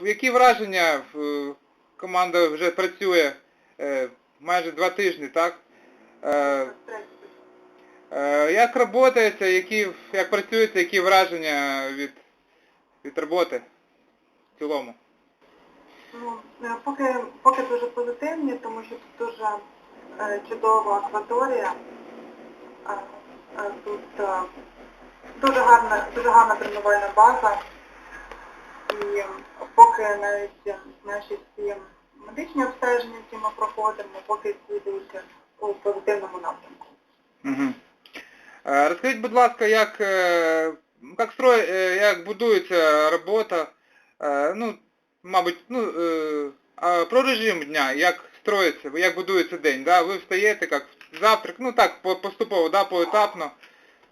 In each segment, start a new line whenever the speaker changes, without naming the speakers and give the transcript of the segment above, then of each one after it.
які враження е, команда вже працює е, майже два тижні, так? Е, як працюється, які, як працюється, які враження від, від роботи в цілому?
Ну, поки, поки дуже позитивні, тому що тут дуже чудова акваторія. Е, тут дуже гарна, дуже гарна тренувальна база. І поки навіть е, наші всі медичні обстеження, які ми проходимо, поки йдуть у позитивному напрямку.
Угу. Розкажіть, будь ласка, як, е, як, строй, е, як будується робота, ну, мабуть, ну, про режим дня, як строїться, як будується день, да? ви встаєте, як завтрак, ну так, по- поступово, да, поетапно,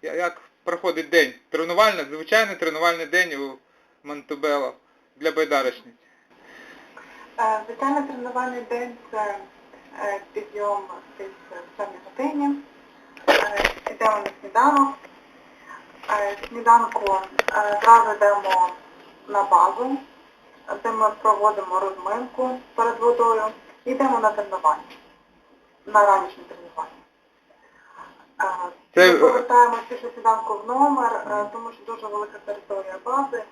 як проходить день, тренувальний, звичайний тренувальний день у Монтебело для байдарочниць.
Е, Звичайно, тренувальний день це е, підйом десь в 7 годині. Е, Йдемо на сніданок. Сніданку зразу йдемо на базу, де ми проводимо розминку перед водою і йдемо на тренування, на ранішнє тренування. Ми повертаємося після сніданку в номер, тому що дуже велика територія бази,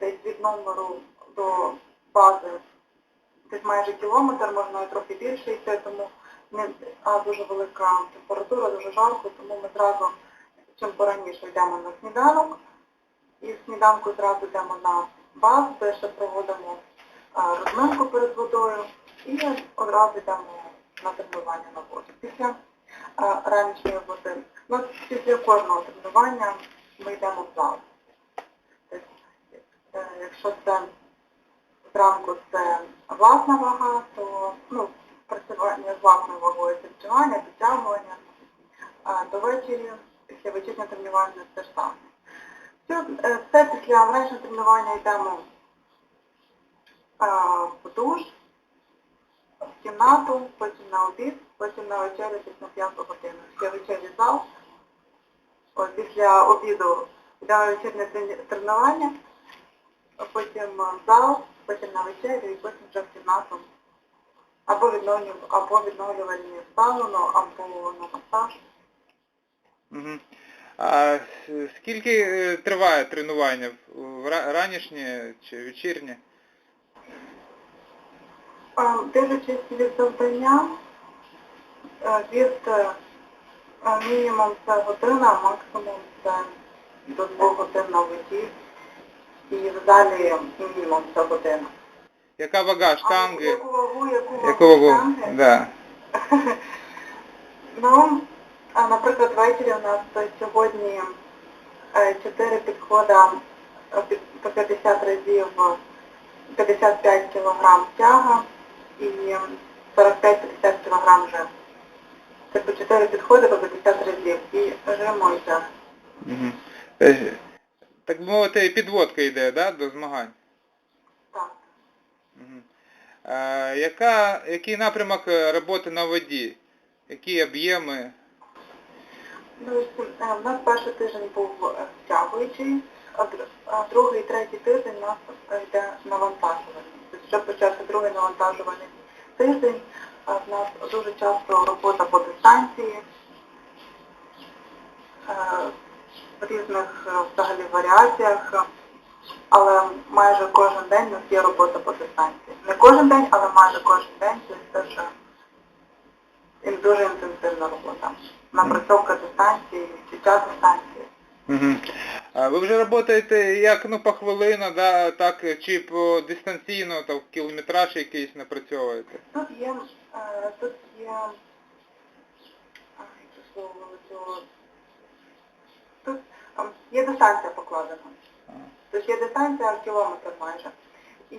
десь від номеру до бази десь майже кілометр, можна і трохи більше йти, тому не, а дуже велика температура, дуже жарко, тому ми зразу чим пораніше йдемо на сніданок. І з сніданку зразу йдемо на баз, де ще проводимо розминку перед водою і одразу йдемо на тренування на воду. Після ранішньої води. Ну, після кожного тренування ми йдемо в зал. Якщо це зранку це власна вага, то ну, працювання з власною вагою це підтягування, а до вечері, після вечірнього тренування те ж саме. Все, е, після вранішнього тренування йдемо в душ, в кімнату, потім на обід, потім на вечерю десь на п'яту годину. Після вечері зал, От, після обіду йдемо вечірнє тренування, потім в зал, потім на вечерю і потім вже в кімнату. Або відновлювальну, або відновлювальні сауну, або на масаж.
Угу. А скільки е, триває тренування? Ранішнє чи вечірнє?
Дивлячись від завдання, е, від е, е, мінімум це година, максимум це до двох годин на. І далі мінімум це година.
Яка вага
А
штанги?
яку вагу, яку вагу
Яку вагу?
штанги?
Да.
Ну, а, наприклад, ввечері у нас то сьогодні е, 4 підхода е, по 50 разів 55 кг тяга і 45-50 кг жим. Це по 4 підходи по 50 разів і жиму і тяг.
Угу. Так би мовити, підводка йде, да, до змагань?
Так.
Угу. А, яка, який напрямок е, роботи на воді? Які об'єми?
Ну, е, в нас перший тиждень був е, стягуючий, а др- а другий, третій тиждень у нас е, йде навантажувальний. Тобто вже почався другий навантажувальний тиждень. В нас дуже часто робота по дистанції, е, в різних е, взагалі варіаціях, але майже кожен день у нас є робота по дистанції. Не кожен день, але майже кожен день це теж і дуже інтенсивна робота. Напрацьовка дистанції, відчуття дистанції.
Угу. А ви вже працюєте як ну, по хвилину, да, так, чи по дистанційно, там, кілометраж якийсь напрацьовуєте?
Тут є, е, тут є, а, є дистанція покладена. Тобто є дистанція кілометр майже. І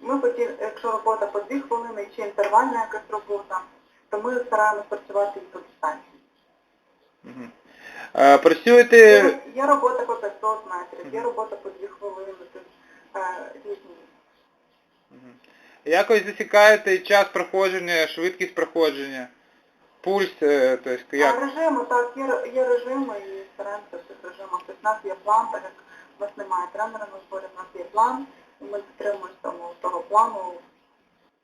ми хотіли, якщо робота по дві хвилини чи інтервальна якась робота, то ми стараємось працювати і по дистанції.
Угу. А, працюєте...
Є, є робота по 500 метрів, є робота по дві хвилини, тобто різні.
Якось засікаєте час проходження, швидкість проходження, пульс, тобто
А
як?
режими, так, є, є режими і в цих режимах. Тобто в нас є план, так як в нас немає тренера на зборі, в нас є план, Ми дотримуємося тому того плану,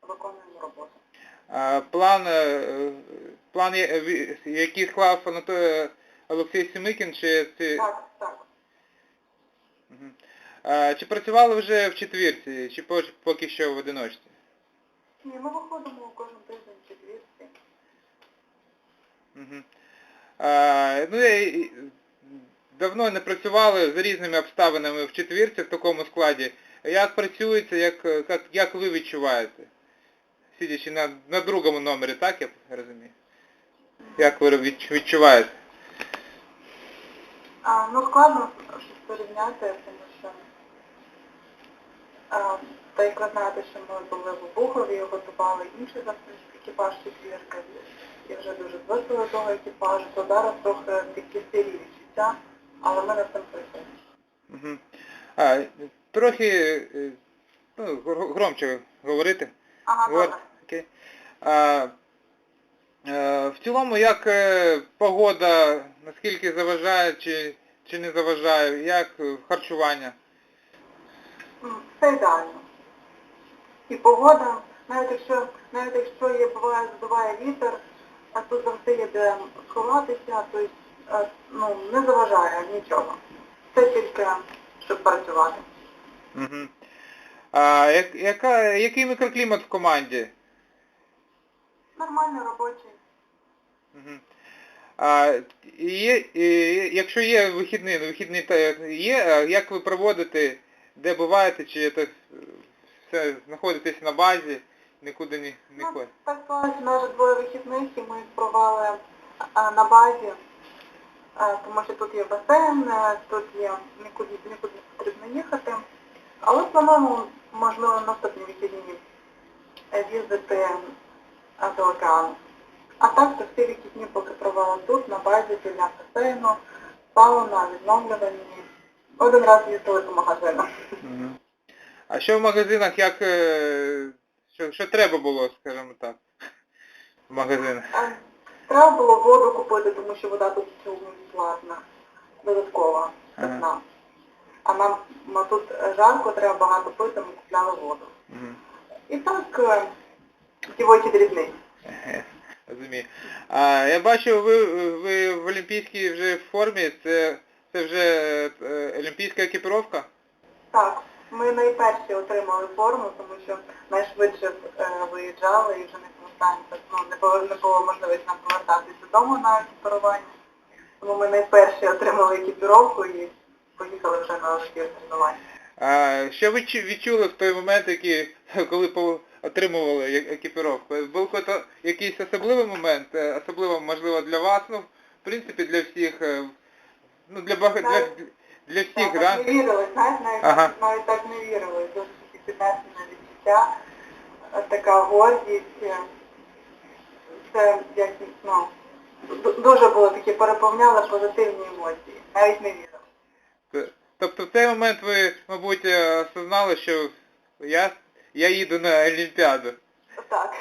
виконуємо роботу.
А, план, е, план, який склав Анатолій Олексій Семикін, чи це...
Так, так.
А, чи працювали вже в четвірці, чи по- поки що в одиночці?
Ні, ми виходимо кожен тиждень в четвірці.
Мгм. А, ну, і- давно не працювали за різними обставинами в четвірці в такому складі. Як працюється, як, як, як ви відчуваєте? Сидячи на, на другому номері, так я розумію? Як ви відч- відчуваєте?
А, ну складно щось порівняти, тому що а, та як ви знаєте, що ми були в Обухові, готували інший екіпаж четвірки, і вже дуже звикли до того екіпажу, то зараз трохи такі сирі відчуття, але ми над цим працюємо.
А, трохи е, ну, громче говорити.
Ага, добре.
окей. А, е, в цілому, як е, погода, наскільки заважає чи, чи не заважає, як харчування?
Все ідеально. І погода, навіть якщо, навіть якщо є, буває, здуває вітер, а тут завжди є де сховатися, то е, ну, не заважає нічого. Це тільки, щоб працювати.
Угу. А, як, яка, який мікроклімат в команді?
Нормально робочий.
Угу. А, є, і, якщо є вихідний, ну, вихідний та- є, як ви проводите, де буваєте, чи це все знаходитесь на базі, нікуди не, не
Ну,
ходите?
так у нас двоє вихідних, і ми їх провели а, на базі, тому що тут є басейн, е, тут є нікуди, нікуди не потрібно їхати. Але плануємо, можливо, наступні вихідні е, їздити а, до океану. А так, то всі вихідні поки провели тут, на базі, біля басейну, сауна, відновлювані. Один раз їздили до магазину.
А що в магазинах, як, е, що, що треба було, скажімо так, в магазинах?
Треба було воду купити, тому що вода тут цьому платна, додаткова, питна. А нам м, тут жарко, треба багато пити, ми купляли воду. І так е, дівочі дрібниці.
Розумію. А я бачу, ви, ви в олімпійській вже формі, це, це вже е, олімпійська екіпіровка?
Так, ми найперші отримали форму, тому що найшвидше е, виїжджали і вже не повертаємося. Ну, не було, не було можливості нам повертатися додому на екіпірування. Тому ми найперші отримали екіпіровку і поїхали вже на збір тренувань.
А що ви чу- відчули в той момент, який, коли отримували е- екіпіровку? Був якийсь- особливий момент, е, особливо, можливо, для вас, ну, в принципі, для всіх, е, ну, для, бага- для, для всіх,
Так,
да?
так не вірили, знаєш, навіть,
Ага.
навіть так не вірили. Дуже такі піднесені відчуття, така гордість. Це як, ну, дуже було такі переповняли позитивні емоції. Навіть не вірив.
Т- Тобто в цей момент ви, мабуть, е, осознали, що я, я їду на Олімпіаду.
Так.